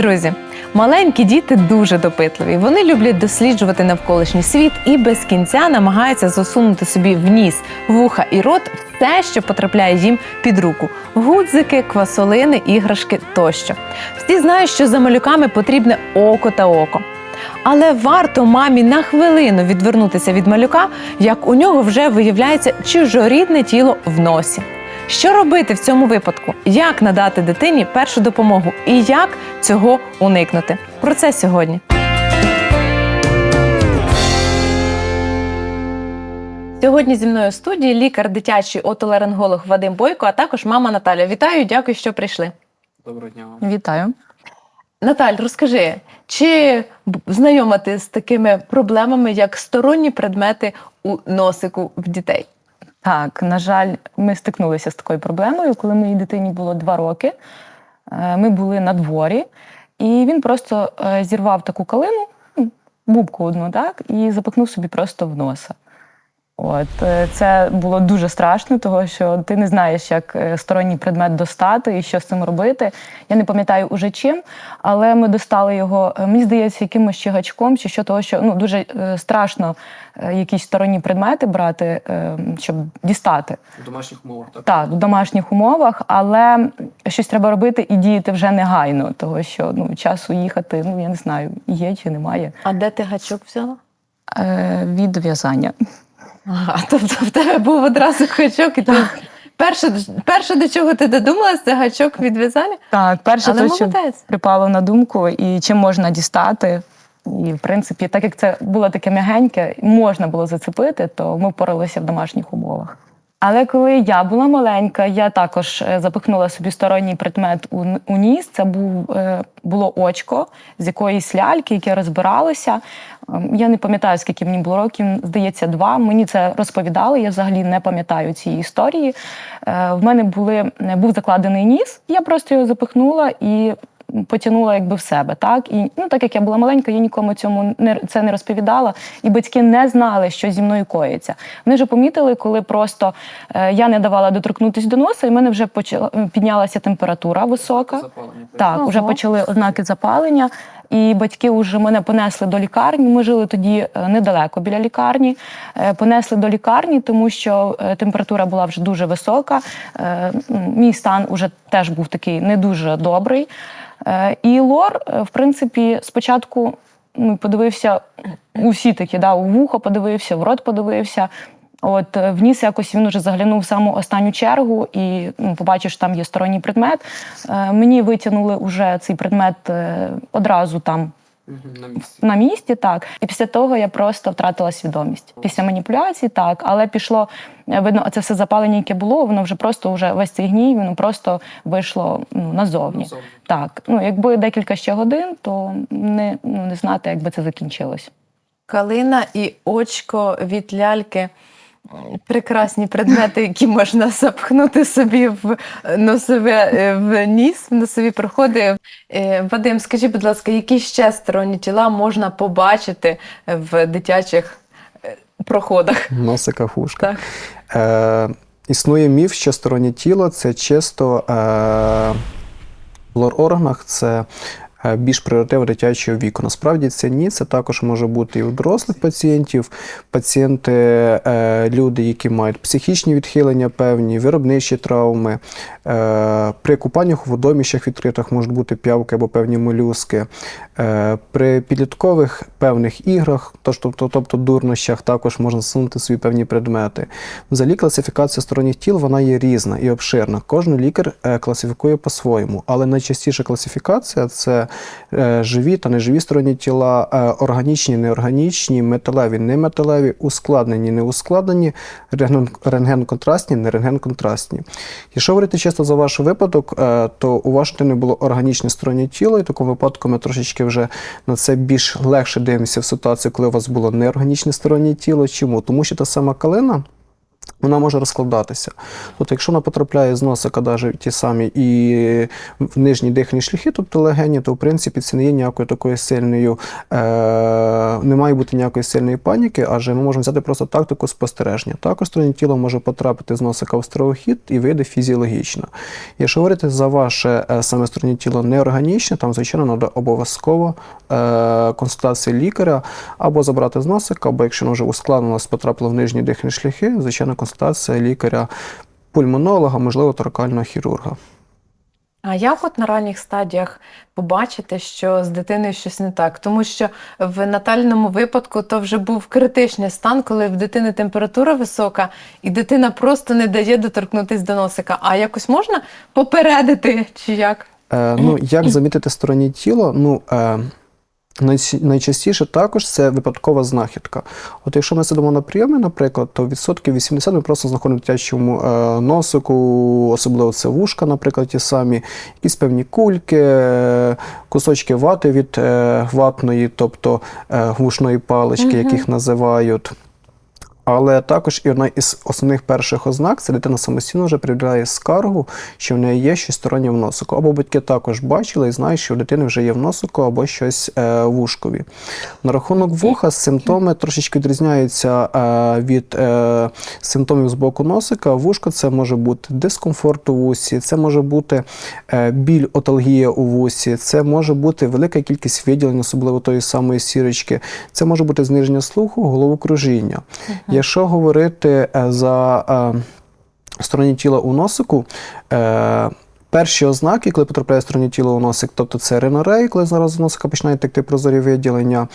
друзі! Маленькі діти дуже допитливі. Вони люблять досліджувати навколишній світ і без кінця намагаються засунути собі в ніс, вуха і рот все, що потрапляє їм під руку: гудзики, квасолини, іграшки тощо. Всі знають, що за малюками потрібне око та око. Але варто мамі на хвилину відвернутися від малюка, як у нього вже виявляється чужорідне тіло в носі. Що робити в цьому випадку? Як надати дитині першу допомогу і як цього уникнути? Про це сьогодні. Сьогодні зі мною в студії лікар дитячий отоларинголог Вадим Бойко, а також мама Наталя. Вітаю, дякую, що прийшли. Доброго дня вам. Вітаю. Наталь, розкажи, чи б- знайома ти з такими проблемами, як сторонні предмети у носику в дітей? Так, на жаль, ми стикнулися з такою проблемою, коли моїй дитині було два роки. Е, Ми були на дворі, і він просто е, зірвав таку калину, ну, бубку одну, так, і запихнув собі просто в носа. От е, це було дуже страшно, тому що ти не знаєш, як е, сторонній предмет достати і що з цим робити. Я не пам'ятаю уже чим, але ми достали його, е, мені здається, якимось ще гачком, чи що того, що ну дуже страшно якісь сторонні предмети брати, щоб дістати. В домашніх умовах так? Так, в домашніх умовах, але щось треба робити і діяти вже негайно, того що ну часу їхати, ну я не знаю, є чи немає. А де ти гачок взяла? Е, від в'язання. Ага, тобто в тебе був одразу гачок, і ти перше, перше, до чого ти додумалась, це гачок від в'язання? Так, перше Але то, що молодець. припало на думку, і чим можна дістати. І, в принципі, так як це було таке м'ягеньке, можна було зацепити, то ми поралися в домашніх умовах. Але коли я була маленька, я також е, запихнула собі сторонній предмет у, у ніс. Це був, е, було очко з якоїсь ляльки, яке розбиралося. Ем, Я не пам'ятаю, скільки мені було років, здається, два. Мені це розповідали. Я взагалі не пам'ятаю цієї історії. Е, В мене були, був закладений ніс, я просто його запихнула і потягнула якби в себе. Так? І ну, так як я була маленька, я нікому цьому не це не розповідала, і батьки не знали, що зі мною коїться. Вони вже помітили, коли просто е, я не давала доторкнутися до носа, і в мене вже почала піднялася температура висока. Запалення. Так, вже почали ознаки запалення. І батьки вже мене понесли до лікарні. Ми жили тоді е, недалеко біля лікарні. Е, Понесли до лікарні, тому що е, температура була вже дуже висока. Мій стан уже теж був такий не дуже добрий. І лор, в принципі, спочатку ну, подивився усі такі, да, у вухо подивився, в рот подивився. От е, в ніс якось він уже заглянув в саму останню чергу і ну, побачив, що там є сторонній предмет. Е, мені витягнули уже цей предмет е, одразу там На місці. на місці, так. І після того я просто втратила свідомість. Після маніпуляцій, так, але пішло, е, видно, це все запалення, яке було, воно вже просто вже весь цей гній, воно просто вийшло ну, назовні. Назовні. Так, ну якби декілька ще годин, то не, ну, не знати, як би це закінчилось. Калина і очко від ляльки. Прекрасні предмети, які можна запхнути собі в носове е, в ніс, в носові проходи. Е, Вадим, скажи, будь ласка, які ще сторонні тіла можна побачити в дитячих е, проходах? Носика, вушка. Так. Е, існує міф, що стороннє тіло це чисто е, в лор-органах, це е, більш пріоритет дитячого віку. Насправді це ні, це також може бути і у дорослих пацієнтів, пацієнти, е, люди, які мають психічні відхилення, певні, виробничі травми. Е, при купаннях у водоміщах відкритих можуть бути п'явки або певні молюски. Е, при підліткових певних іграх, тож, тобто, тобто дурнощах, також можна засунути свої певні предмети. Взагалі класифікація сторонніх тіл вона є різна і обширна. Кожен лікар е, класифікує по-своєму, але найчастіша класифікація це е, живі та неживі сторонні тіла, е, органічні, неорганічні, металеві, неметалеві, ускладнені, неускладнені, рентген- рентген-контрастні, не рентген-контрастні. Якщо говорити чисто за ваш випадок, то у вашої дитини було органічне стороннє тіло, і в такому випадку ми трошечки вже на це більш легше дивимося в ситуацію, коли у вас було неорганічне стороннє тіло. Чому? Тому що та сама калина. Вона може розкладатися. Тобто, якщо вона потрапляє з носика, навіть ті самі і в нижні дихальні шляхи, тобто легені, то в принципі це не є ніякою такою сильною, е, не має бути ніякої сильної паніки, адже ми можемо взяти просто тактику спостереження. Також стороннє тіло може потрапити з носика в стравохід і вийде фізіологічно. Якщо говорити за ваше е, саме стороннє тіло неорганічне, там, звичайно, треба обов'язково е, консультація лікаря або забрати з носика, або якщо воно вже ускладнилось, потрапило в нижні дихальні шляхи, звичайно, консультація лікаря пульмонолога, можливо, торакального хірурга. А як от на ранніх стадіях побачити, що з дитиною щось не так? Тому що в натальному випадку то вже був критичний стан, коли в дитини температура висока, і дитина просто не дає доторкнутися до носика. А якось можна попередити чи як? Е, ну, як замітити стороннє тіло? Ну, е, найчастіше також це випадкова знахідка. От якщо ми сидимо на прийомі, наприклад, то відсотків 80 ми просто знаходимо в дитячому е, носику, особливо це вушка, наприклад, ті самі, якісь певні кульки, е, кусочки вати від е, ватної, тобто е, вушної палички, Мгм. яких називають. Але також і одна із основних перших ознак це дитина самостійно вже проявляє скаргу, що в неї є щось стороннє в носику. Або батьки також бачили і знають, що у дитини вже є в носику або щось е, в вушкові. На рахунок вуха симптоми трошечки відрізняються е, від е, симптомів з боку носика. Вушко це може бути дискомфорт у вусі, це може бути е, біль, оталгія у вусі, це може бути велика кількість виділень, особливо тої самої сірочки. Це може бути зниження слуху, головокружіння. Якщо говорити е, за е, стороні тіла у носику, е, перші ознаки, коли потрапляє стороні тіла у носик, тобто це ринорей, коли зараз з носика починає текти прозорі виділення,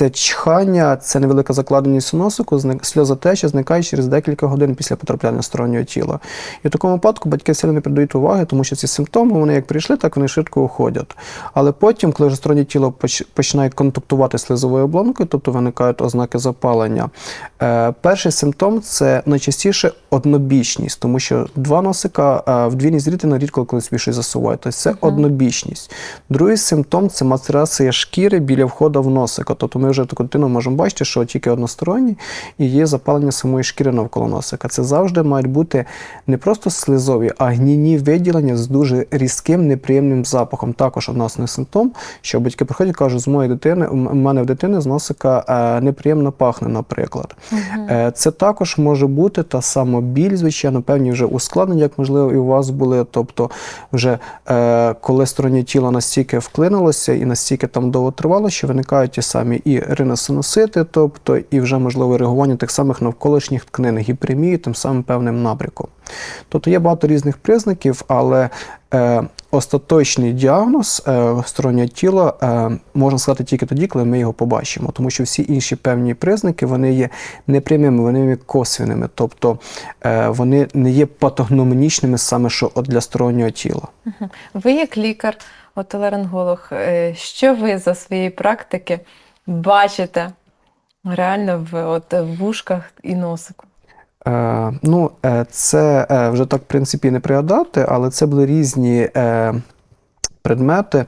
це чхання, це невелика закладеність носику, сльозотеча зникає через декілька годин після потрапляння стороннього тіла. І в такому випадку батьки сильно не придають уваги, тому що ці симптоми вони як прийшли, так вони швидко уходять. Але потім, коли вже стороннє тіло починає контактувати з слизовою оболонкою, тобто виникають ознаки запалення, е, перший симптом це найчастіше однобічність, тому що два носика е, в дві ніздріти рідко коли щось засувають. Тобто це однобічність. Другий симптом це мацерація шкіри біля входу в носика. Тобто ми вже таку дитину можемо бачити, що тільки односторонній і є запалення самої шкіри навколо носика. Це завжди мають бути не просто слизові, а гніні виділення з дуже різким неприємним запахом. Також них симптом, що батьки приходять і кажуть, з моєї дитини, у мене в дитини з носика е, неприємно пахне, наприклад. Е, Це також може бути та сама біль, звичайно, певні вже ускладнення, як можливо і у вас були. Тобто, вже е, коли стороннє тіло настільки вклинилося і настільки там довго тривало, що виникають ті самі і риносиносити, тобто і вже можливо реагування тих самих навколишніх тканин, гіпремії, тим самим певним напрямком. Тобто є багато різних признаків, але е, остаточний діагноз е, стороннього тіла е, можна сказати тільки тоді, коли ми його побачимо, тому що всі інші певні признаки вони є непрямими, вони є косвенними, тобто е, вони не є патогномонічними саме що от для стороннього тіла. Ви як лікар, отоларинголог, е, що ви за свої практики бачите реально в, от, в вушках і носику? Е, ну, е, це е, вже так, в принципі, не пригадати, але це були різні. Е, Предмети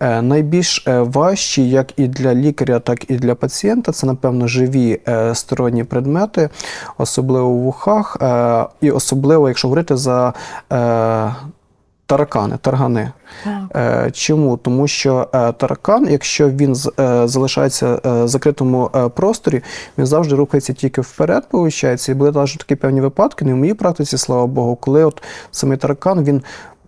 Е, найбільш важчі, як і для лікаря, так і для пацієнта, це, напевно, живі сторонні предмети, особливо в вухах, і особливо, якщо говорити за таракани, таргани. Так. Е, Чому? Тому що е, таракан, якщо він е, залишається в закритому просторі, він завжди рухається тільки вперед, виходить. І були навіть такі певні випадки, не в моїй практиці, слава Богу, коли от самий таракан він.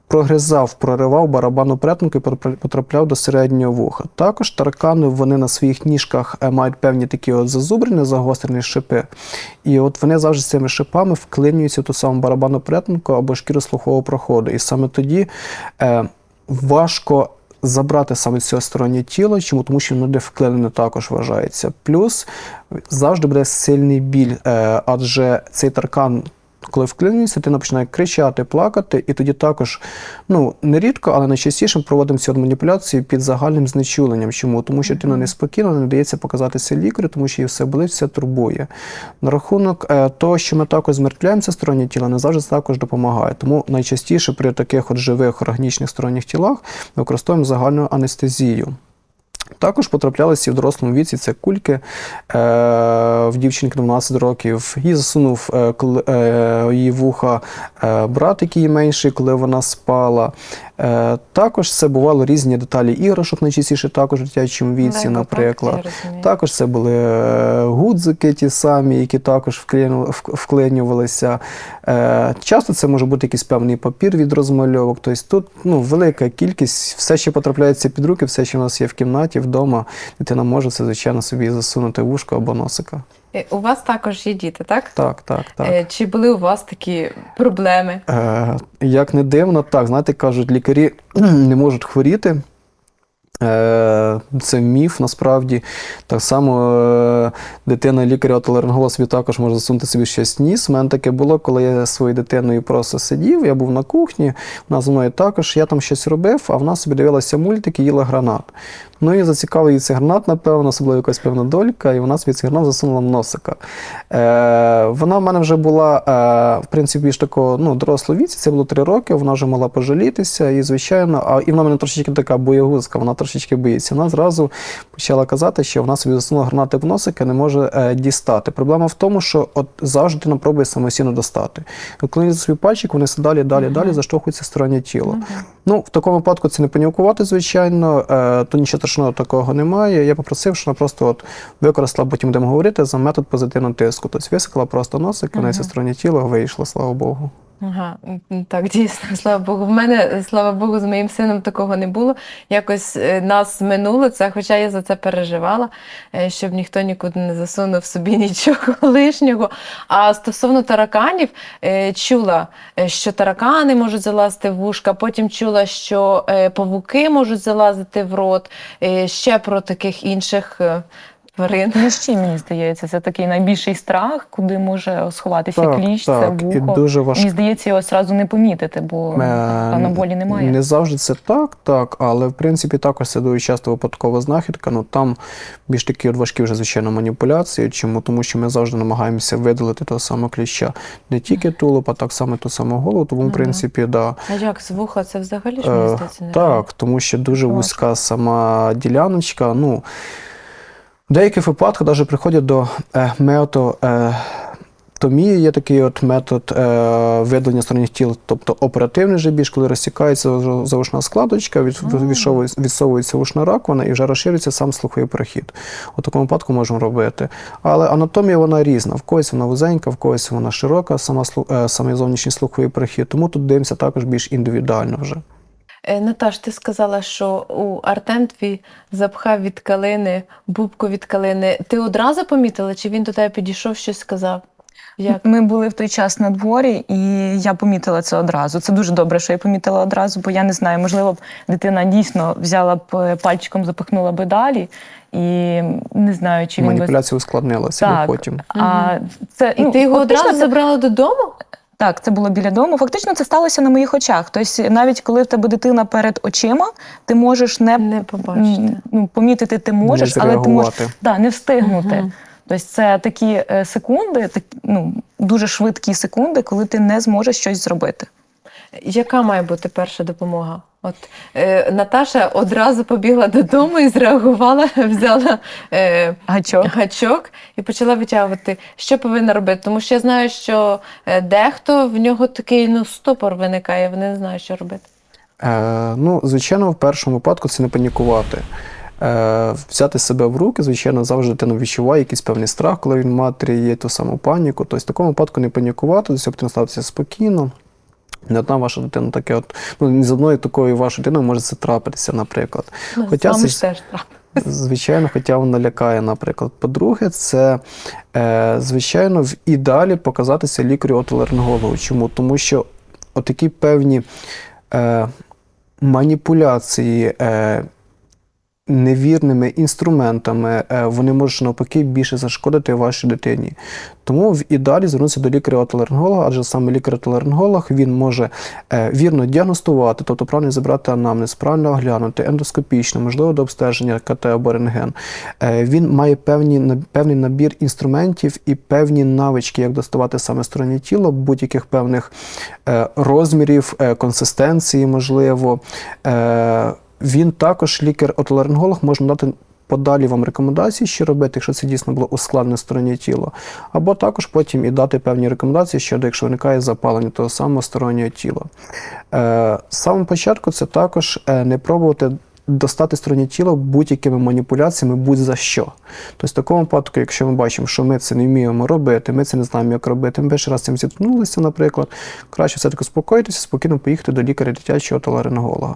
Прогризав, проривав барабану перетинку і потрапля- потрапляв до середнього вуха. Також таракани вони на своїх ніжках е, мають певні такі от зазубрені, загострені шипи. І от вони завжди з цими шипами вклинюються в ту саму барабанну перетинку або шкіру слухового проходу. І саме тоді е, важко забрати саме це стороннє тіло. Чому? Тому що воно вклинене також вважається. Плюс завжди буде сильний біль, е, адже цей таркан. Коли вклинюється, дитина починає кричати, плакати, і тоді також, ну нерідко, але найчастіше ми проводимо ці от маніпуляції під загальним знечуленням. Чому? Тому що дитина неспокійна, не дається показатися лікарю, тому що її все болить, все турбує. На рахунок е, того, що ми також змертвляємо це стороннє тіло, не завжди також допомагає. Тому найчастіше при таких от живих органічних сторонніх тілах ми використовуємо загальну анестезію. Також потраплялися в дорослому віці це кульки е, в дівчинки 12 років. Її засунув е, е, її вуха е, брат, який менший, коли вона спала. Е, також це бувало різні деталі іграшок, найчастіше також в дитячому віці, наприклад. так. Також це були е, гудзики ті самі, які також вклинювалися. Е, Часто це може бути якийсь певний папір від розмальовок. Тобто тут ну, велика кількість, все, що потрапляється під руки, все, що в нас є в кімнаті, вдома, дитина може це, звичайно, собі засунути в вушко або носика. Е, У вас також є діти, так? Так, так, так. Е, Чи були у вас такі проблеми? Е, як не дивно, так, знаєте, кажуть, лікарі не можуть хворіти. Е, Це міф насправді. Так само е, дитина лікаря отоларинголога собі також може засунути собі щось ніс. У мене таке було, коли я зі своєю дитиною просто сидів, я був на кухні, вона зі мною також, я там щось робив, а вона собі дивилася мультики, їла гранат. Ну і зацікавив її цей гранат, напевно, особливо якась певна долька, і вона собі цей гранат засунула в носика. Е, вона в мене вже була, е, в принципі, більш такого ну, дорослого віці, це було три роки, вона вже мала пожалітися, і, звичайно, а і вона мене трошечки така боягузка, вона трошечки боїться. Вона зразу почала казати, що вона собі засунула гранати в носик і не може е, дістати. Проблема в тому, що от завжди дитина пробує самостійно достати. Коли свій пальчик, вони все далі, далі, далі заштовхуються в стороннє тіло. Ну, в такому випадку це не панікувати, звичайно, е, то нічого страшного такого немає. Я попросив, що вона просто от використала, потім будемо говорити, за метод позитивного тиску. Тобто висикла просто носик, і в неї все стороннє тіло вийшло, слава Богу. Ага, так, дійсно, слава Богу. В мене, слава Богу, з моїм сином такого не було. Якось е, нас минуло це, хоча я за це переживала, е, щоб ніхто нікуди не засунув собі нічого лишнього. А стосовно тараканів, е, чула, що таракани можуть залазити в вушка, потім чула, що павуки можуть залазити в рот, ще про таких інших тварин. Кліщі, мені здається, це такий найбільший страх, куди може сховатися Так, кліщ, так, це і дуже важко. Мені здається, його одразу не помітити, бо Е, певно болі немає. Не завжди це так, так, але в принципі також це дуже часто випадкова знахідка. Ну там більш такі от важкі вже звичайно маніпуляції. Чому? Тому що ми завжди намагаємося видалити того самого кліща не тільки тулуб, а так само ту саму голову. Тому, в принципі, да. А як з вуха це взагалі ж мені Е, здається не Так, тому що дуже вузька сама діляночка. Ну, в деяких випадках навіть приходять до е, методу. Е, Томія є такий от метод е, видалення сторонніх тіл, тобто оперативний вже більш, коли розсікається зав- заушна складочка, від, відсовується ушна раковина і вже розширюється сам слуховий прохід. У такому випадку можемо робити. Але анатомія вона різна. В когось вона вузенька, в когось вона широка, сама, е, самий зовнішній слуховий прохід. Тому тут дивимося також більш індивідуально вже. Е, Наташ, ти сказала, що у Артем твій запхав від калини, бубку від калини. Ти одразу помітила, чи він до тебе підійшов, щось сказав? Як? Ми були в той час на дворі, і я помітила це одразу. Це дуже добре, що я помітила одразу, бо я не знаю, можливо б дитина дійсно взяла б е, пальчиком, запихнула би далі, і не знаю, чи він би... Ускладнилася потім. А це І ну, ти його одразу це- забрала додому? Так, це було біля дому. Фактично, це сталося на моїх очах. Тобто, навіть коли в тебе дитина перед очима, ти можеш не, Не побачити. ну, помітити, ти можеш, Не але ти можеш да, не встигнути. Угу. Тобто це такі е, секунди, так, ну, дуже швидкі секунди, коли ти не зможеш щось зробити. Яка має бути перша допомога? От е, Наташа одразу побігла додому і зреагувала, взяла е, Гачок. гачок і почала витягувати. Що повинна робити? Тому що я знаю, що е, дехто в нього такий ну, ступор виникає, вони не знають, що робити. Е, ну, звичайно, в першому випадку це не панікувати. Е, взяти себе в руки, звичайно, завжди дитина відчуває якийсь певний страх, коли він матері є ту саму паніку. Тобто в такому випадку не панікувати, до цього потрібно ставитися спокійно. Не одна ваша дитина таке, от, ну, не з одної такої вашої дитини може це трапитися, наприклад. Ну, Хоча це- теж. Звичайно, хоча вона лякає, наприклад. По-друге, це, е, звичайно, в ідеалі показатися лікарю отоларингологу. Чому? Тому що отакі певні е, маніпуляції. Е, Невірними інструментами е, вони можуть навпаки більше зашкодити вашій дитині. Тому в ідеалі звернутися до лікаря-отоларинголога, адже саме лікар-отоларинголог він може е, вірно діагностувати, тобто правильно забрати анамнез, правильно оглянути, ендоскопічно, можливо, до обстеження КТ або рентген. Е, Він має певні, певний набір інструментів і певні навички, як доставати саме стороннє тіло, будь-яких певних розмірів, консистенції, можливо. Він також, лікар-отоларинголог, може дати подалі вам рекомендації, що робити, якщо це дійсно було ускладнене стороннє тіло, або також потім і дати певні рекомендації щодо, якщо виникає запалення того самого стороннього тіла. Е, з самого початку це також е, не пробувати достати стороннє тіло будь-якими маніпуляціями, будь-за що. Тобто, в такому випадку, якщо ми бачимо, що ми це не вміємо робити, ми це не знаємо, як робити, ми перший раз цим зіткнулися, наприклад, краще все-таки успокоїтися, спокійно поїхати до лікаря дитячого таларинголога.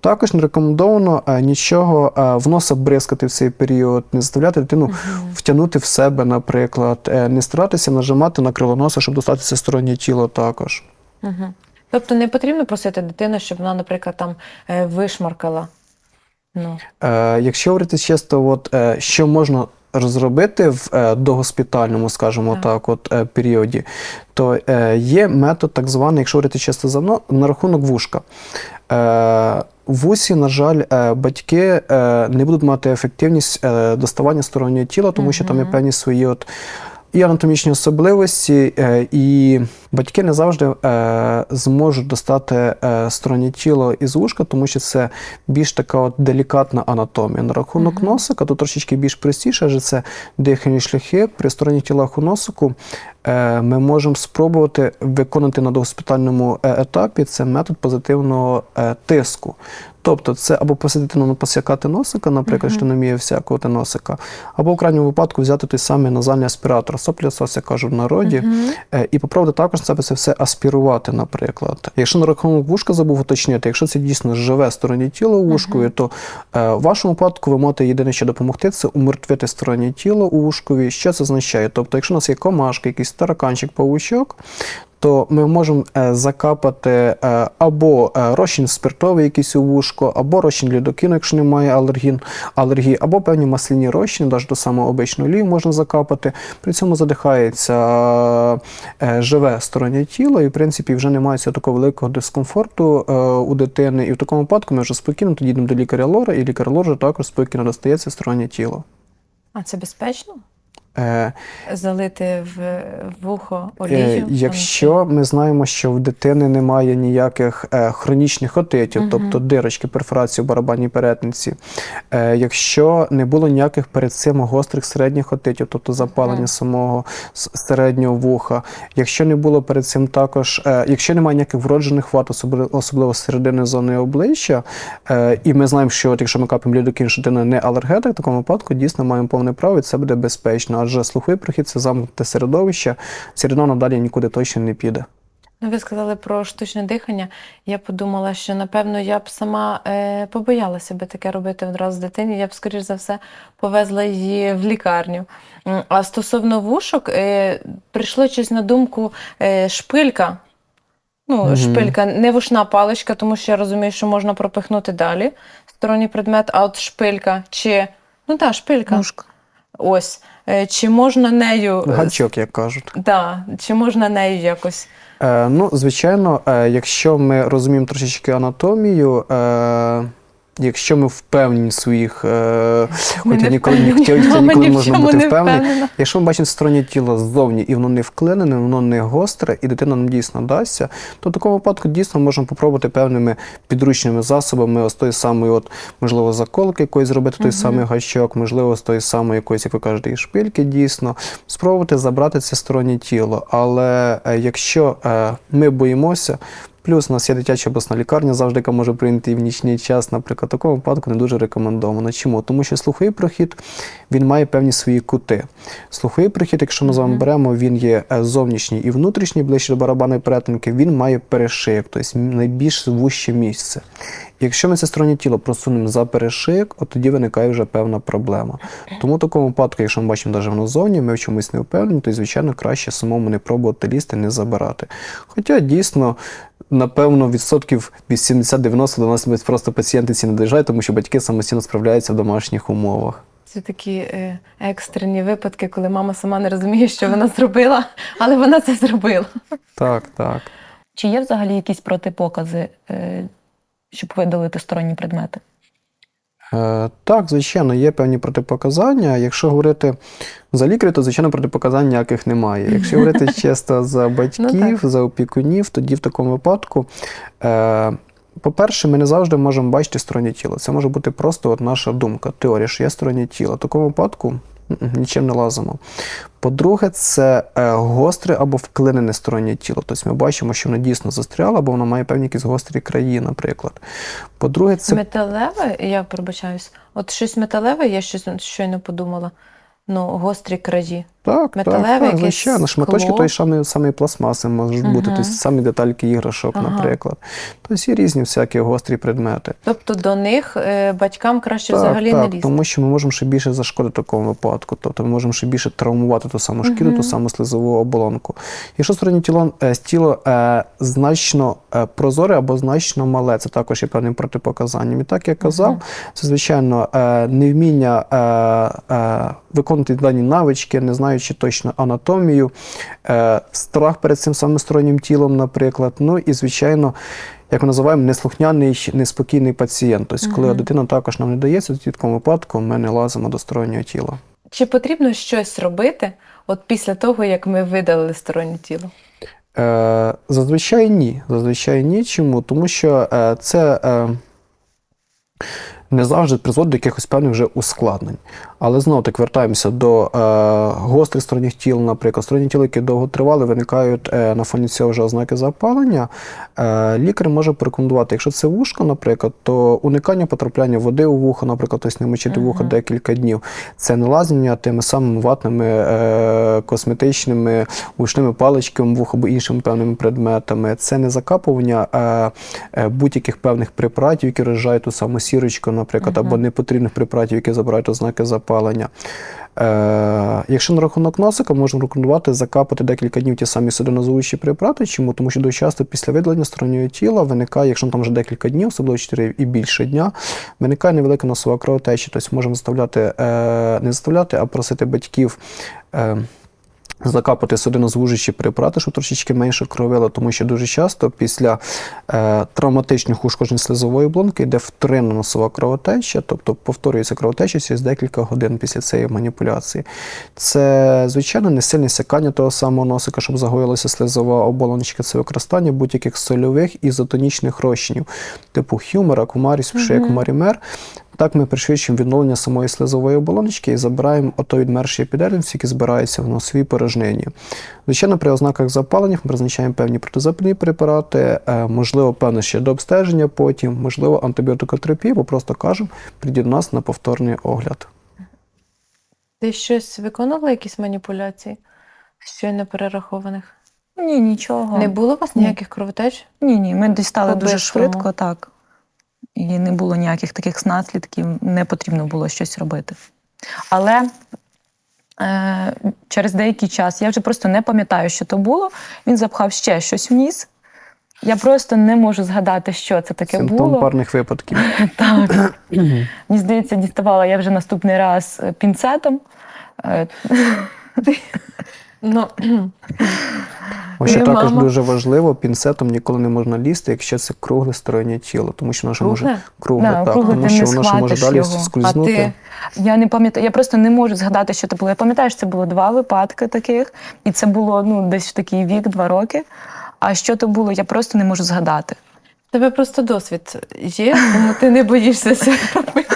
Також не рекомендовано е, нічого е, в носа бризкати в цей період, не заставляти дитину втягнути в себе, наприклад, е, не старатися нажимати на крило носа, щоб достати це стороннє тіло також. Тобто не потрібно просити дитину, щоб вона, наприклад, там вишмаркала. Ну, Е, якщо говорити чисто, от, е, що можна розробити в е, догоспітальному, скажімо Так. так, от, е, періоді, то е, є метод так званий, якщо говорити чисто за мно- на рахунок вушка. Е, вусі, на жаль, е, батьки е, не будуть мати ефективність е, доставання стороннього тіла, тому що там є певні свої от і анатомічні особливості, е, і батьки не завжди е, зможуть достати е, стороннє тіло із вушка, тому що це більш така от делікатна анатомія. На рахунок Мгм. носика тут трошечки більш простіше, адже це дихальні шляхи. При сторонніх тілах у носику ми можемо спробувати виконати на догоспітальному е, етапі це метод позитивного е, тиску. Тобто це або посадити на посякати носика, наприклад, що не вміє всякувати носика, або в крайньому випадку взяти той самий назальний аспіратор, соплісос, я кажу в народі, Мгм. Е, І попробувати також себе це все аспірувати, наприклад. Якщо на рахунок вушка забув уточнити, якщо це дійсно живе стороннє тіло вушкові, то е, в вашому випадку ви можете єдине, що допомогти, це умертвити стороннє тіло у вушкові. Що це означає? Тобто, якщо у нас є комашка, якийсь тараканчик, павучок, то ми можемо е, закапати е, або е, розчин спиртовий якийсь у вушко, або розчин лідокіну, якщо немає алергін, алергії, або певні масляні розчини, навіть до самого обичного олію можна закапати. При цьому задихається живе стороннє тіло, і в принципі вже немає цього такого великого дискомфорту у дитини. І в такому випадку ми вже спокійно тоді йдемо до лікаря лора, і лікар лор вже також спокійно достається стороннє тіло. А це безпечно? Е, Залити в, вухо Е, олію? Якщо ми знаємо, що в дитини немає ніяких е, хронічних отитів, Мгм. тобто дирочки, перфорації в барабанній перетинці, е, якщо не було ніяких перед цим гострих середніх отитів, тобто запалення Мгм. самого середнього вуха, якщо не було перед цим також, якщо немає ніяких вроджених вад, особливо, середини зони обличчя, і ми знаємо, що от якщо ми капаємо лідокін, що дитина не алергетик, в такому випадку дійсно маємо повне право, і це буде безпечно, адже слуховий прохід це замкнуте середовище, все одно надалі нікуди точно не піде. Ну, ви сказали про штучне дихання. Я подумала, що напевно я б сама е, побоялася би таке робити одразу дитині. Я б, скоріш за все, повезла її в лікарню. А стосовно вушок, е, прийшло щось на думку е, шпилька. Ну, Мгм. шпилька, не вушна паличка, тому що я розумію, що можна пропихнути далі сторонній предмет, а от шпилька чи. Ну так, шпилька. Мушка. Ось. Е, Чи можна нею. е, Гачок, як кажуть. Да, чи можна нею якось. Е, ну, звичайно, е, якщо ми розуміємо трошечки анатомію, е, якщо ми впевнені в своїх, е, хоча не ніколи не хотів, Мама ніколи ні можна бути впевнені. Якщо ми бачимо стороннє тіло ззовні і воно не вклинене, воно не гостре, і дитина нам дійсно дасться, то в такому випадку дійсно можемо попробувати певними підручними засобами, ось той самий, от, можливо, заколки якоїсь зробити, той самий гачок, можливо, з тої самої якоїсь, як ви кажете, і шпильки, дійсно, спробувати забрати це стороннє тіло. Але е, якщо е, ми боїмося, Плюс у нас є дитяча обласна лікарня, завжди яка може прийняти і в нічний час. Наприклад, в такому випадку не дуже рекомендовано. Чому? Тому що слуховий прохід він має певні свої кути. Слуховий прохід, якщо ми з вами беремо, він є е, зовнішній і внутрішній, ближче до барабанної перетинки, він має перешийок, тобто найбільш вуще місце. Якщо ми це стороннє тіло просунемо за перешийок, от тоді виникає вже певна проблема. Тому в такому випадку, якщо ми бачимо навіть воно зовні, ми в чомусь не впевнені, то звичайно краще самому не пробувати лізти, не забирати. Хоча дійсно. Напевно, відсотків 80-90 до нас просто пацієнти ці не доїжджають, тому що батьки самостійно справляються в домашніх умовах. Це такі е, екстрені випадки, коли мама сама не розуміє, що вона зробила, але вона це зробила. Так, так. Чи є взагалі якісь протипокази, е, щоб видалити сторонні предмети? Е, так, звичайно, є певні протипоказання. Якщо говорити за лікаря, то звичайно протипоказань ніяких немає. Якщо говорити чисто за батьків, за опікунів, тоді в такому випадку е, по-перше, ми не завжди можемо бачити стороннє тіло. Це може бути просто от наша думка, теорія, що є стороннє тіло. В такому випадку нічим не лазимо. По-друге, це е, гостре або вклинене стороннє тіло. Тобто ми бачимо, що воно дійсно застряло, або воно має певні якісь гострі краї, наприклад. По-друге, це Металеве, я пробачаюсь. От щось металеве, я щось щойно подумала. Ну, гострі краї. Так, Металеве так, так, звичайно. Шматочки тої самої, самої пластмаси можуть бути, тобто самі детальки іграшок, Ага. наприклад. Тобто є різні всякі гострі предмети. Тобто до них е, батькам краще так, взагалі так, не лізти. тому що ми можемо ще більше зашкодити в такому випадку. Тобто ми можемо ще більше травмувати ту саму шкіру, Мгм. ту саму слизову оболонку. Якщо стороннє тіло, е, тіло е, значно е, прозоре або значно мале, це також є певним протипоказанням. І так я казав, Мгм. це звичайно е, невміння е, е, виконувати дані навички, не знаючи точно анатомію, е, страх перед цим самистороннім тілом, наприклад. Ну і звичайно. Як ми називаємо неслухняний, неспокійний пацієнт. Тобто, коли Мгм. дитина також нам не дається, то в такому випадку ми не лазимо до стороннього тіла. Чи потрібно щось робити от після того, як ми видалили стороннє тіло? Е, зазвичай ні. Зазвичай ні. Чому? Тому що е, це е, не завжди призводить до якихось певних вже ускладнень. Але знову так вертаємося до е, гострих сторонніх тіл, наприклад, сторонні тіла, які довго тривали, виникають е, на фоні цього вже ознаки запалення. Е, лікар може порекомендувати, якщо це вушко, наприклад, то уникання потрапляння води у вухо, наприклад, тобто не мочити вухо Мгм. декілька днів. Це не лазіння тими самими ватними е, косметичними гучними паличками в вухо або іншими певними предметами. Це не закапування е, е, будь-яких певних препаратів, які розжають ту саму сірочку, наприклад, Мгм. або непотрібних препаратів, які забирають ознаки запалення. Е, якщо на рахунок носика, можна рекомендувати закапати декілька днів ті самі судинозовуючі препарати. Чому? Тому що дуже часто після видалення стороннього тіла виникає, якщо там вже декілька днів, особливо 4 і більше дня, виникає невелика носова кровотеча. Тобто можемо заставляти, е, не заставляти, а просити батьків. Е, Закапати судинозвужуючі препарати, щоб трошечки менше кровило, тому що дуже часто після е, травматичних ушкоджень слизової облонки йде вторинна носова кровотеча, тобто повторюється кровотеча через декілька годин після цієї маніпуляції. Це, звичайно, не сильне сякання того самого носика, щоб загоїлася слизова оболоночка, це використання будь-яких сольових ізотонічних розчинів, типу хюмера, кумаріс, пшик, марімер. Так ми пришвидшуємо відновлення самої слизової оболоночки і забираємо ото відмерші епідерміс, які збираються в носовій порожнині. Звичайно, при ознаках запалення ми призначаємо певні протизапальні препарати, е, можливо, певне ще до обстеження потім, можливо, антибіотикотерапію, бо просто кажемо, прийдіть до нас на повторний огляд. Ти щось виконувала якісь маніпуляції? Щойно перерахованих? Ні, нічого. Не було у вас Ні. ніяких кровотеч? Ні, ні, ми дістали дуже По-бистрому. швидко, так. І не було ніяких таких наслідків, не потрібно було щось робити. Але е, через деякий час я вже просто не пам'ятаю, що то було. Він запхав ще щось в ніс. Я просто не можу згадати, що це таке Симптом було. парних випадків. Так. Мені здається, діставала я вже наступний раз е, пінцетом. Е, Ну, Ось що також мама- дуже важливо, пінцетом ніколи не можна лізти, якщо це кругле стороннє тіло, тому що воно може кругле? Да, так, кругле тому що воно ж може далі його. А скользнути. ти? Я не пам'ятаю, я просто не можу згадати, що це було. Я пам'ятаю, що це було два випадки таких, і це було ну, десь в такий вік, два роки. А що то було, я просто не можу згадати. тебе просто досвід є, тому ти не боїшся це робити.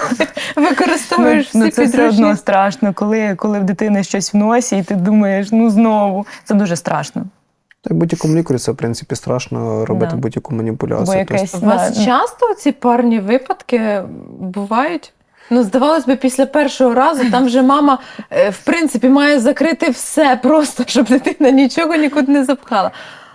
Використовуєш всі ну, це все одно страшно, коли, коли в дитини щось в носі, і ти думаєш, ну знову. Це дуже страшно. Та й будь-якому лікарю це, в принципі, страшно робити Да. будь-яку маніпуляцію. Бо Тобто, У вас да, часто ці парні випадки бувають? Ну, здавалось би, після першого разу там вже мама, е, в принципі, має закрити все просто, щоб дитина нічого нікуди не запхала.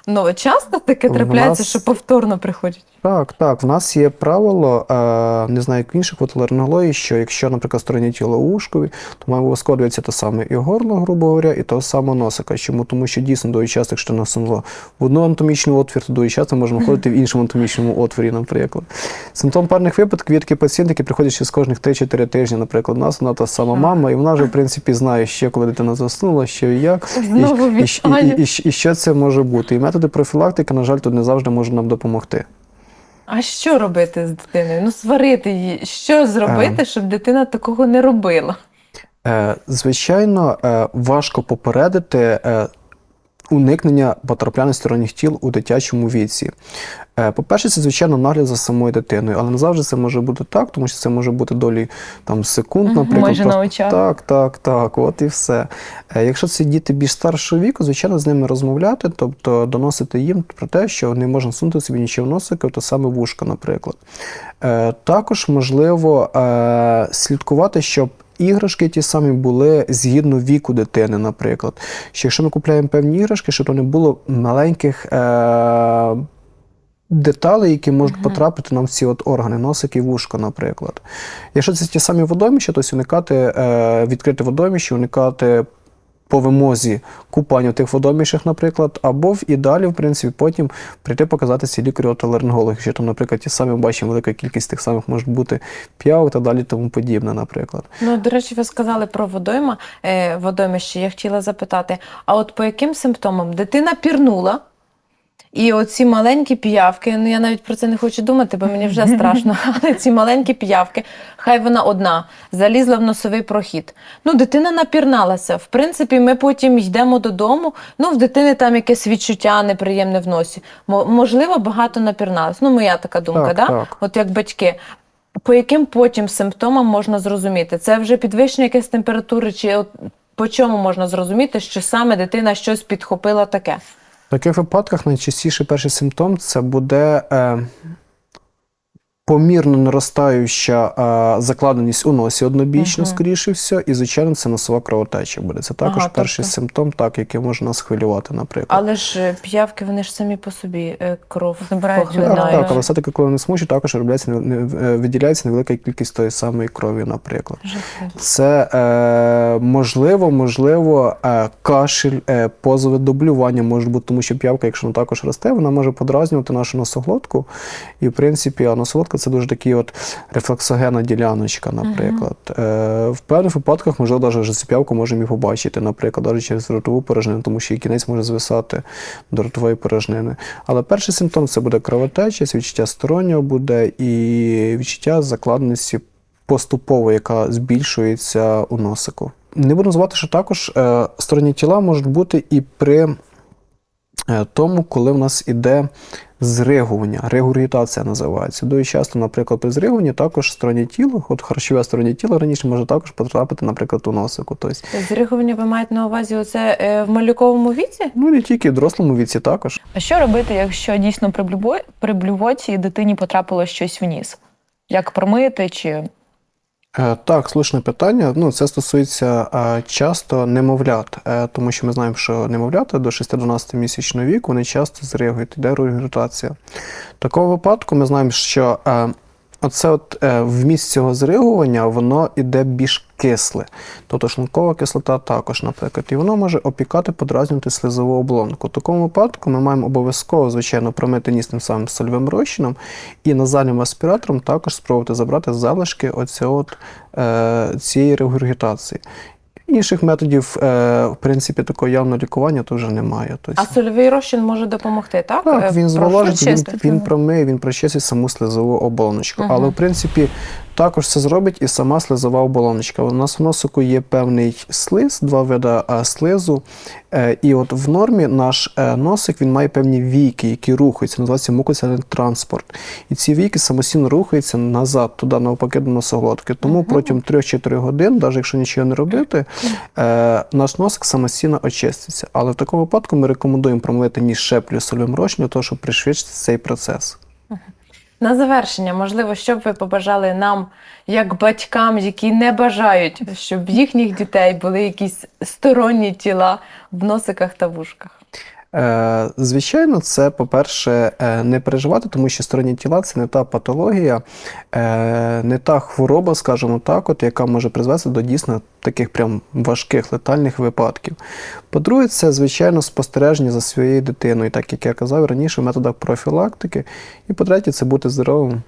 Ну, часто таке трапляється, нас- що повторно приходять. Так, так. В нас є правило, е, не знаю, як інших отоларингології, що якщо, наприклад, стороннє тіло ушкові, то має обов'язково те саме і горло, грубо говоря, і того самого носика. Чому? Тому що дійсно дуже часто, якщо насунуло в одну анатомічний отвір, то дуже часто можна входити в іншому анатомічному отворі, наприклад. Симптом парних випадків є такі пацієнти, які приходять ще з кожних 3-4 тижні, наприклад, у нас вона та сама мама, і вона вже, в принципі, знає, що коли дитина заснула, що і як. І, і, і, і, і, і що це може бути. І методи профілактики, на жаль, тут не завжди можуть нам допомогти. А що робити з дитиною? Ну, сварити її. Що зробити, щоб дитина такого не робила? Е, Звичайно, е, важко попередити. е, уникнення потрапляння сторонніх тіл у дитячому віці. Е, По-перше, це звичайно нагляд за самою дитиною, але не завжди це може бути так, тому що це може бути долі там секунд, наприклад. Майже на очах. Так, так, так, от і все. Е, Якщо це діти більш старшого віку, звичайно, з ними розмовляти, тобто доносити їм про те, що не можна сунути собі нічого в носика, то саме вушка, наприклад. Е, Також можливо слідкувати, щоб. Іграшки ті самі були згідно віку дитини, наприклад. Що якщо ми купляємо певні іграшки, щоб то не було маленьких е- деталей, які можуть потрапити нам в ці от органи, носик і вушко, наприклад. Якщо це ті самі водоміща, то уникати е- відкрити водоміще, уникати по вимозі купання в тих водоміших, наприклад, або в і далі, в принципі, потім прийти показатися лікарю отоларингологу, якщо там, наприклад, ті самі бачимо, велика кількість тих самих може бути п'явок та далі тому подібне, наприклад. Ну, до речі, ви сказали про водойма, е, водоймище. Я хотіла запитати: а от по яким симптомам дитина пірнула? І оці маленькі піявки, ну я навіть про це не хочу думати, бо мені вже страшно. Але ці маленькі піявки, хай вона одна, залізла в носовий прохід. Ну, дитина напірналася. В принципі, ми потім йдемо додому. Ну, в дитини там якесь відчуття неприємне в носі. Мо- Можливо, багато напірналась. Ну, моя така думка, Так, да? так. От як батьки. По яким потім симптомам можна зрозуміти? Це вже підвищення якоїсь температури, чи от по чому можна зрозуміти, що саме дитина щось підхопила таке? В таких випадках найчастіший перший симптом це буде е, помірно наростаюча е, закладеність у носі однобічно, Мгм. скоріше все, і, звичайно, це носова кровотеча буде. Це також Ага, перший тобто- симптом, так, який може нас хвилювати, наприклад. Але ж е, п'явки, вони ж самі по собі е, кров Забирають Так, так, але все-таки, коли вони смучать, також е, виділяється невелика кількість тої самої крові, наприклад. Жахливо. Це е, можливо, можливо, е, кашель, е, позови до блювання можуть бути, тому що п'явка, якщо вона також росте, вона може подразнювати нашу носоглотку. І, в принципі, а носоглотка це дуже такий от рефлексогенна діляночка, наприклад. Е, в певних випадках, можливо, навіть вже можемо і побачити, наприклад, навіть через ротову порожнину, тому що її кінець може звисати до ротової порожнини. Але перший симптом це буде кровотеча, відчуття стороннього буде і відчуття закладеності поступово, яка збільшується у носику. Не буду звати, що також е, сторонні тіла можуть бути і при тому, коли в нас іде зригування, регургітація називається. Дуже часто, наприклад, при зригуванні також стороннє тіло, от харчове стороннє тіло раніше може також потрапити, наприклад, у носику. Тобто, Зригування ви маєте на увазі оце е, в малюковому віці? ну не тільки в дорослому віці також. А що робити, якщо дійсно при блювоті дитині потрапило щось в ніс? Як промити чи Е, Так, слушне питання. Ну, це стосується е, часто немовлят, е, тому що ми знаємо, що немовлята до 6-12 місячного віку вони часто зригують, йде регуртація. В такому випадку ми знаємо, що е, оце от в вміст цього зригування воно йде більш кисле. Тобто шлункова кислота також, наприклад, і воно може опікати, подразнювати слизову облонку. В такому випадку ми маємо обов'язково, звичайно, промити ніс тим самим сольовим розчином і назальним аспіратором також спробувати забрати залишки оцього е, цієї регургітації. Інших методів, е, в принципі, такого явного лікування то вже немає. Тобто, А сольовий розчин може допомогти, так? так, Е, він зволожить, він, він промиє, він прочистить саму слизову оболоночку. Угу. Але в принципі також це зробить і сама слизова оболоночка. У нас в носику є певний слиз, два види е, слизу. Е, І от в нормі наш е, носик він має певні війки, які рухаються, називається мукоцельний транспорт. І ці війки самостійно рухаються назад, туди навпаки до носоглотки. Тому протягом 3-4 годин, навіть якщо нічого не робити, е, наш носик самостійно очиститься. Але в такому випадку ми рекомендуємо промити ніж шеплю сольовим розчином, для того, щоб пришвидшити цей процес. На завершення, можливо, що б ви побажали нам, як батькам, які не бажають, щоб їхніх дітей були якісь сторонні тіла в носиках та вушках. Е, Звичайно, це, по-перше, е, не переживати, тому що сторонні тіла це не та патологія, е, не та хвороба, скажімо так, от, яка може призвести до дійсно таких прям важких летальних випадків. По-друге, це, звичайно, спостереження за своєю дитиною, так як я казав раніше, в методах профілактики. І по-третє, це бути здоровим.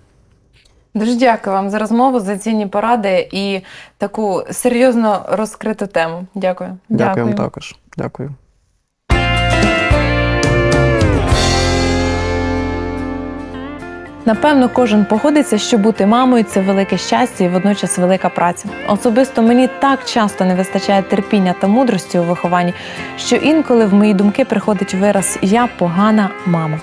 Дуже дякую вам за розмову, за цінні поради і таку серйозно розкриту тему. Дякую. Дякую вам також. Дякую. Напевно, кожен погодиться, що бути мамою це велике щастя і водночас велика праця. Особисто мені так часто не вистачає терпіння та мудрості у вихованні, що інколи в мої думки приходить вираз Я погана мама.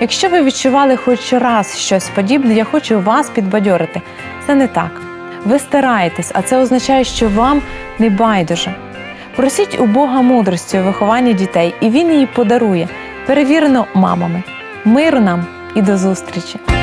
Якщо ви відчували хоч раз щось подібне, я хочу вас підбадьорити. Це не так. Ви стараєтесь, а це означає, що вам не байдуже. Просіть у Бога мудрості у вихованні дітей, і Він її подарує, перевірено мамами. Миру нам і до зустрічі!